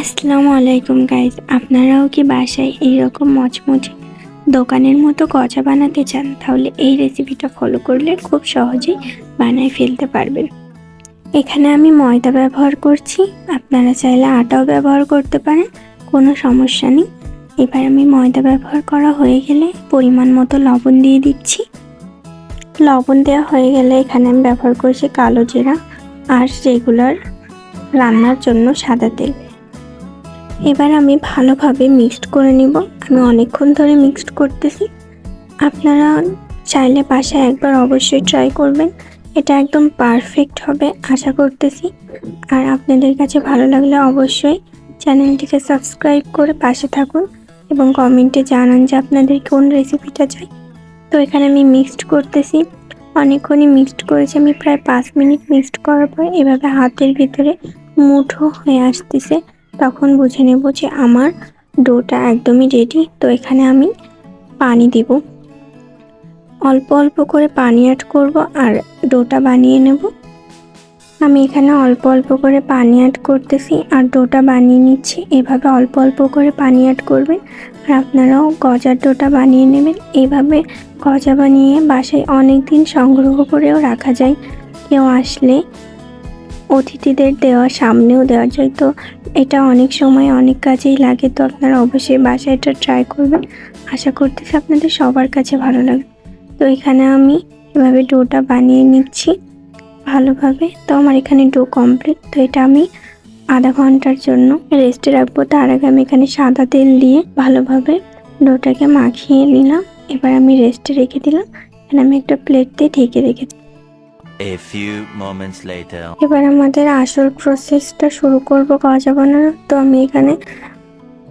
আসসালামু আলাইকুম গাইজ আপনারাও কি বাসায় এইরকম মচমচে দোকানের মতো গজা বানাতে চান? তাহলে এই রেসিপিটা ফলো করলে খুব সহজেই বানায় ফেলতে পারবেন। এখানে আমি ময়দা ব্যবহার করছি, আপনারা চাইলে আটাও ব্যবহার করতে পারেন, কোনো সমস্যা নেই। এবার আমি ময়দা ব্যবহার করা হয়ে গেলে পরিমাণ মতো লবণ দিয়ে দিচ্ছি। লবণ দেওয়া হয়ে গেলে এখানে আমি ব্যবহার করছি কালো জিরা আর রেগুলার রান্নার জন্য সাদা তেল। এবার আমি ভালোভাবে মিক্সড করে নিব। আমি অনেকক্ষণ ধরে মিক্সড করতেছি। আপনারা চাইলে বাসায় একবার অবশ্যই ট্রাই করবেন। এটা একদম পারফেক্ট হবে, আশা করতেছি। আর আপনাদের কাছে ভালো লাগলে অবশ্যই চ্যানেলটিকে সাবস্ক্রাইব করে পাশে থাকুন এবং কমেন্টে জানান যে আপনাদের কোন রেসিপিটা চাই। তো এখানে আমি মিক্সড করতেছি। অনেকক্ষণই মিক্সড করেছি। আমি প্রায় পাঁচ মিনিট মিক্সড করার পর এভাবে হাতের ভিতরে মুঠো হয়ে আসতেছে। তখন বুঝে নেব যে আমার ডোটা একদমই রেডি তো এখানে আমি পানি দিব। অল্প অল্প করে পানি অ্যাড করব আর ডোটা বানিয়ে নেব। আমি এখানে অল্প অল্প করে পানি অ্যাড করতেছি আর ডোটা বানিয়ে নিচ্ছি। এভাবে অল্প অল্প করে পানি অ্যাড করবেন আর আপনারাও গজার ডোটা বানিয়ে নেবেন। এইভাবে গজা বানিয়ে বাসায় অনেক দিন সংগ্রহ করেও রাখা যায়। কেউ আসলে অতিথিদের দেওয়া, সামনেও দেওয়া যায়। তো এটা অনেক সময় অনেক কাজেই লাগে। তো আপনারা অবশ্যই বাসায় এটা ট্রাই করবেন। আশা করতেছি আপনাদের সবার কাছে ভালো লাগবে। তো এখানে আমি এভাবে ডোটা বানিয়ে নিচ্ছি ভালোভাবে। তো আমার এখানে ডো কমপ্লিট তো এটা আমি আধা ঘণ্টার জন্য রেস্টে রাখব। তার আগে আমি এখানে সাদা তেল দিয়ে ভালোভাবে ডোটাকে মাখিয়ে নিলাম। এবার আমি রেস্টে রেখে দিলাম। এখানে আমি একটা প্লেট দিয়ে ঢেকে রেখেছি। A few moments later. এবার আমাদের আসল প্রসেসটা শুরু করব গজা বানানোর তো আমি এখানে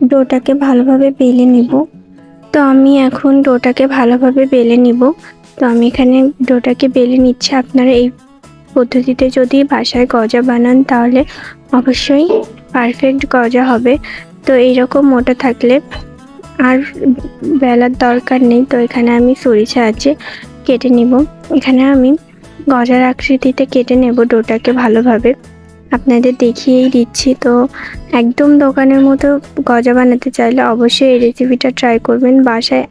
ডোটাকে ভালোভাবে বেলে নিব। তো আমি এখন ডোটাকে ভালোভাবে বেলে নিব। তো আমি এখানে ডোটাকে বেলে নিচ্ছি। আপনারা এই পদ্ধতিতে যদি বাসায় গজা বানান, তাহলে অবশ্যই পারফেক্ট গজা হবে। তো এইরকম মোটা থাকলে আর বেলার দরকার নেই। তো এখানে আমি ছুরি সাহায্যে কেটে নিব। এখানে আমি গজার আকৃতিতে কেটে নেব ডোটাকে ভালোভাবে। আপনাদের দেখিয়েই দিচ্ছি, তো একদম দোকানের মতো গজা বানাতে চাইলে অবশ্যই এই রেসিপিটা ট্রাই করবেন, বাসায়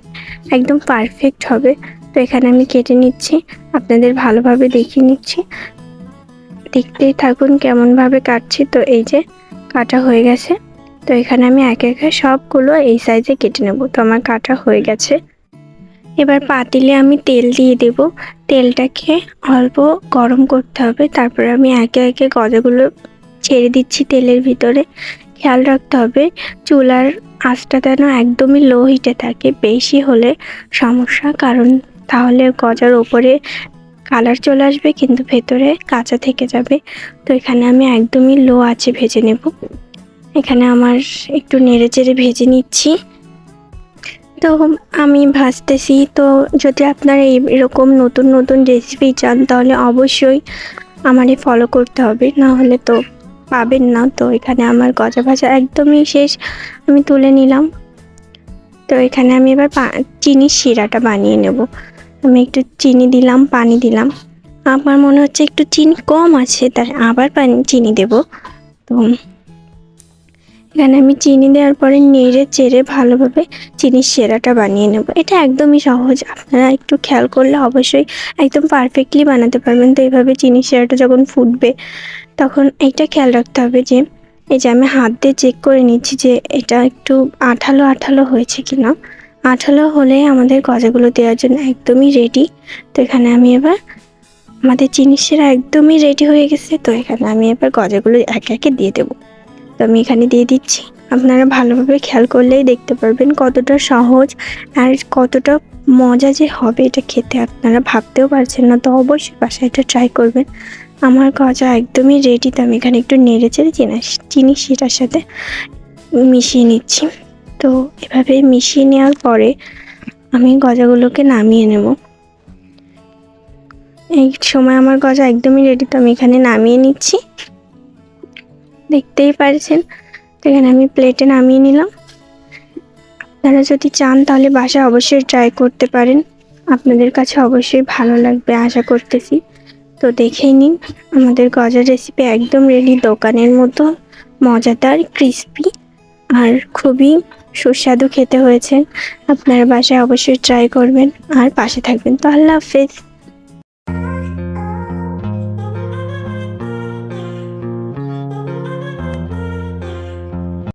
একদম পারফেক্ট হবে। তো এখানে আমি কেটে নিচ্ছি, আপনাদের ভালোভাবে দেখিয়ে নিচ্ছি। দেখতেই থাকুন কেমনভাবে কাটছি, তো এই যে কাটা হয়ে গেছে। তো এখানে আমি একে একে সবগুলো এই সাইজে কেটে নেব, তো আমার কাটা হয়ে গেছে। এবার পাতিলে আমি তেল দিয়ে দেব। তেলটাকে অল্প গরম করতে হবে। তারপরে আমি একে একে গজাগুলো ছেড়ে দিচ্ছি তেলের ভিতরে। খেয়াল রাখতে হবে চুলার আঁচটা যেন একদমই লো হিটে থাকে। বেশি হলে সমস্যা কারণ তাহলে গজার ওপরে কালার চলে আসবে কিন্তু ভেতরে কাঁচা থেকে যাবে। তো এখানে আমি একদমই লো আছে ভেজে নেব। এখানে আমার একটু নেড়ে চেড়ে ভেজে নিচ্ছি। তো আমি ভাজতেছি তো যদি আপনারা এরকম নতুন নতুন রেসিপি চান, তাহলে অবশ্যই আমারই ফলো করতে হবে। না হলে তো পাবেন না। তো এখানে আমার গজা ভাজা একদমই শেষ। আমি তুলে নিলাম। তো এখানে আমি এবার চিনির শিরাটা বানিয়ে নেব। আমি একটু চিনি দিলাম, পানি দিলাম। আমার মনে হচ্ছে একটু চিনি কম আছে, তাই আবার পানি, চিনি দেব। তো এখানে আমি চিনি দেওয়ার পরে নেড়ে চেড়ে ভালোভাবে চিনির সেরাটা বানিয়ে নেব। এটা একদমই সহজ। আপনারা একটু খেয়াল করলে অবশ্যই একদম পারফেক্টলি বানাতে পারবেন। তো এইভাবে চিনির সেরাটা যখন ফুটবে, তখন এইটা খেয়াল রাখতে হবে যে, এই যে আমি হাত দিয়ে চেক করে নিচ্ছি যে এটা একটু আঠালো আঠালো হয়েছে কি না আঠালো হলে আমাদের গজাগুলো দেওয়ার জন্য একদমই রেডি তো এখানে আমি এবার আমাদের চিনির সেরা একদমই রেডি হয়ে গেছে। তো এখানে আমি এবার গজাগুলো একে একে দিয়ে দেবো। তো আমি এখানে দিয়ে দিচ্ছি। আপনারা ভালোভাবে খেয়াল করলেই দেখতে পারবেন কতটা সহজ আর কতটা মজা যে হবে এটা খেতে। আপনারা ভাবতেও পারছেন না, তো অবশ্যই বাসায় এটা ট্রাই করবেন। আমার গজা একদমই রেডি তো আমি এখানে একটু নেড়ে চেড়ে চিনি চিনি সেটার সাথে মিশিয়ে নিচ্ছি। তো এভাবে মিশিয়ে নেওয়ার পরে আমি গজাগুলোকে নামিয়ে নেব। এই সময় আমার গজা একদমই রেডি তো আমি এখানে নামিয়ে নিচ্ছি। দেখতেই পারছেন। তো এখানে আমি প্লেটে নামিয়ে নিলাম। আপনারা যদি চান তাহলে বাসা অবশ্যই ট্রাই করতে পারেন। আপনাদের কাছে অবশ্যই ভালো লাগবে, আশা করতেছি। তো দেখেই নিন, আমাদের গজার রেসিপি একদম রেডি দোকানের মতো, মজাদার ক্রিস্পি আর খুবই সুস্বাদু খেতে হয়েছে। আপনারা বাসায় অবশ্যই ট্রাই করবেন। আর পাশে থাকবেন। তো আল্লাহ হাফেজ।